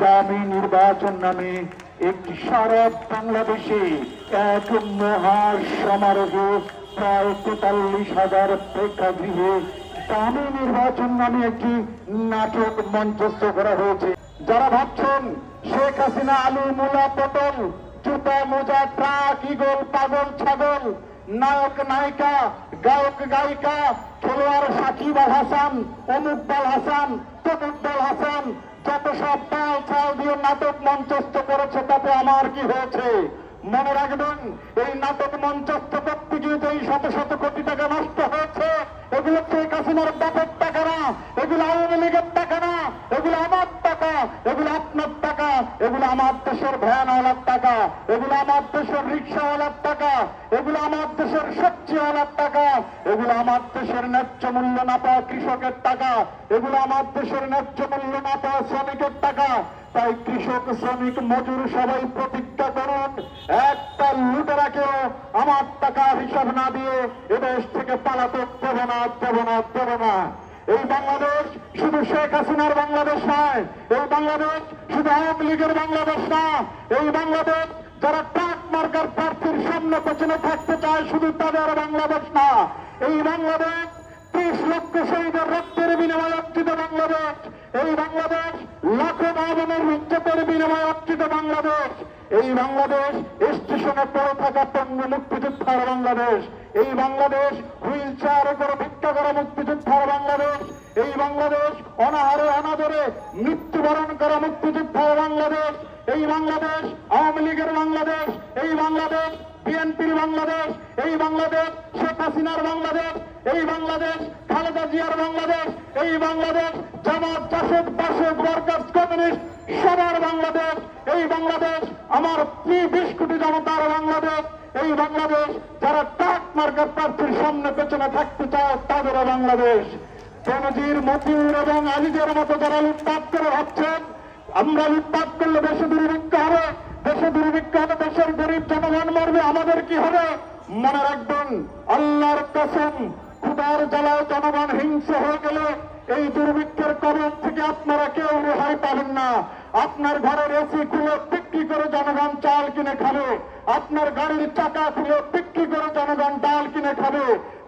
ইসলামী নির্বাচন নামে একটি সারা বাংলাদেশে এক মহা সমারোহ প্রায় তেতাল্লিশ হাজার প্রেক্ষাগৃহে ইসলামী নির্বাচন নামে একটি নাটক মঞ্চস্থ করা হয়েছে। যারা ভাবছেন শেখ হাসিনা, আলু, মুলা, পটল, জুতা, মোজা, ট্রাক ইগল পাগল, ছাগল নায়ক, নায়িকা, গায়ক, গায়িকা, খেলোয়াড় সাকিব আল হাসান, অমুক অমুকবাল হাসান তমুকবাল হাসান, যত সব তাল ছাল দিয়ে নাটক মঞ্চস্থ করেছে, তাতে আমার কি হয়েছে? মনে রাখবেন, এই নাটক মঞ্চস্থ করতে গিয়ে যে শত শত কোটি টাকা নষ্ট হয়েছে। এগুলো শেখ হাসিনার বাপের টাকা না, এগুলো আওয়ামী লীগের টাকা না, এগুলো আমার টাকা এগুলো আপনার টাকা, এগুলো আমার দেশের ভ্যানওয়ালার টাকা, এগুলো আমার দেশের রিক্সাওয়ালার টাকা, এগুলো আমার দেশের সবজিওয়ালার টাকা, এগুলো আমার দেশের ন্যায্য মূল্য না পাওয়া কৃষকের টাকা, এগুলো আমার দেশের ন্যায্য মূল্য না পাওয়া শ্রমিকের টাকা। তাই কৃষক, শ্রমিক, মজুর সবাই প্রতিজ্ঞা করুন, একটা লুটেরাকেও আমার টাকা হিসাব না দিয়ে এদেশ থেকে পালাতে দেব না দেব না দেব না। এই বাংলাদেশ শুধু শেখ হাসিনার বাংলাদেশ নয়, এই বাংলাদেশ শুধু আওয়ামী লীগের বাংলাদেশ না, এই বাংলাদেশ যারা ট্রাক মার্কার প্রার্থীর সামনে পেছনে থাকতে চায় শুধু তাদের বাংলাদেশ না, এই বাংলাদেশ ত্রিশ লক্ষ শহীদের রক্তের বাংলাদেশ, এই বাংলাদেশ স্টেশনে পড়ে থাকা পণ্য মুক্তিযোদ্ধার বাংলাদেশ, এই বাংলাদেশ হুইল চেয়ারে করে ভিক্ষা করা মুক্তিযোদ্ধার বাংলাদেশ, এই বাংলাদেশ অনাহারে অনাদরে মৃত্যুবরণ করা মুক্তিযোদ্ধার বাংলাদেশ, এই বাংলাদেশ আওয়ামী লীগের বাংলাদেশ, এই বাংলাদেশ বিএনপির বাংলাদেশ, এই বাংলাদেশ শেখ হাসিনার বাংলাদেশ, এই বাংলাদেশ খালেদা জিয়ার বাংলাদেশ, এই বাংলাদেশ জামাত জাসদ বাসদ ওয়ার্কার্স কমিউনিস্ট সবার বাংলাদেশ, এই বাংলাদেশ আমার বিশ কোটি জনতার বাংলাদেশ, এই বাংলাদেশ যারা টাক মার্কার প্রার্থীর সামনে পেছনে থাকতে চায়, তাদের বাংলাদেশ। বেনজির মতিউর এবং আলিজের মতো যারা লুটপাট করে ভাবছেন আমরা লুটপাট করলে দেশে দুর্ভিক্ষ হবে, দেশে দুর্ভিক্ষ হবে, দেশের গরিব জনগণ মরবে, আমাদের কি হবে? মনে রাখবেন, আল্লাহর কসম, খুদার জ্বালায় জনগণ হিংসে হয়ে গেলে এই দুর্ভিক্ষের কবর না। আপনার ঘরের এসি খুলে বিক্রি করে জনগণ চাল কিনে খাবে। আপনার গাড়ির চাকা খুলে বিক্রি করে জনগণ ডাল কিনে খাবে।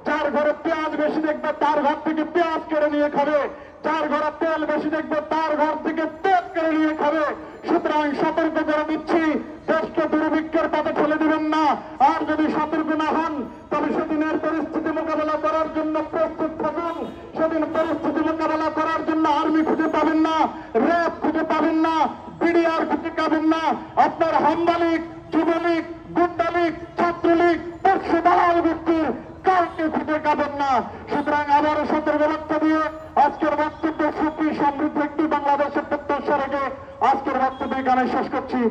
যার ঘরে পেঁয়াজ বেশি দেখবে, তার ঘর থেকে পেঁয়াজ কেড়ে নিয়ে খাবে। যার ঘরে তেল বেশি দেখবে, তার ঘর থেকে তেল কেড়ে নিয়ে খাবে। সুতরাং সতর্ক করে দিচ্ছি, দেশকে দুর্ভিক্ষের পথে ঠেলে দিবেন না। আর যদি সতর্ক না হন, তবে সেদিনের পরিস্থিতি মোকাবেলা করার জন্য প্রস্তুত থাকুন। সেদিন পরিস্থিতি মোকাবেলা করার জন্য আর্মি খুঁজে পাবেন না র্যাব খুঁজে পাবেন না বিডিআর খুঁজে পাবেন না আপনার হামবালিক যুবলীগ গুন্ডালীগ ছাত্রলীগ পক্ষে দালাল ব্যক্তির কাউকে খুঁজে পাবেন না সুতরাং আবারও সতর্ক বার্তা দিয়ে আজকের বক্তব্য সুখী সমৃদ্ধ একটি বাংলাদেশের প্রত্যাশা রেখে আজকের বক্তব্য এখানে শেষ করছি।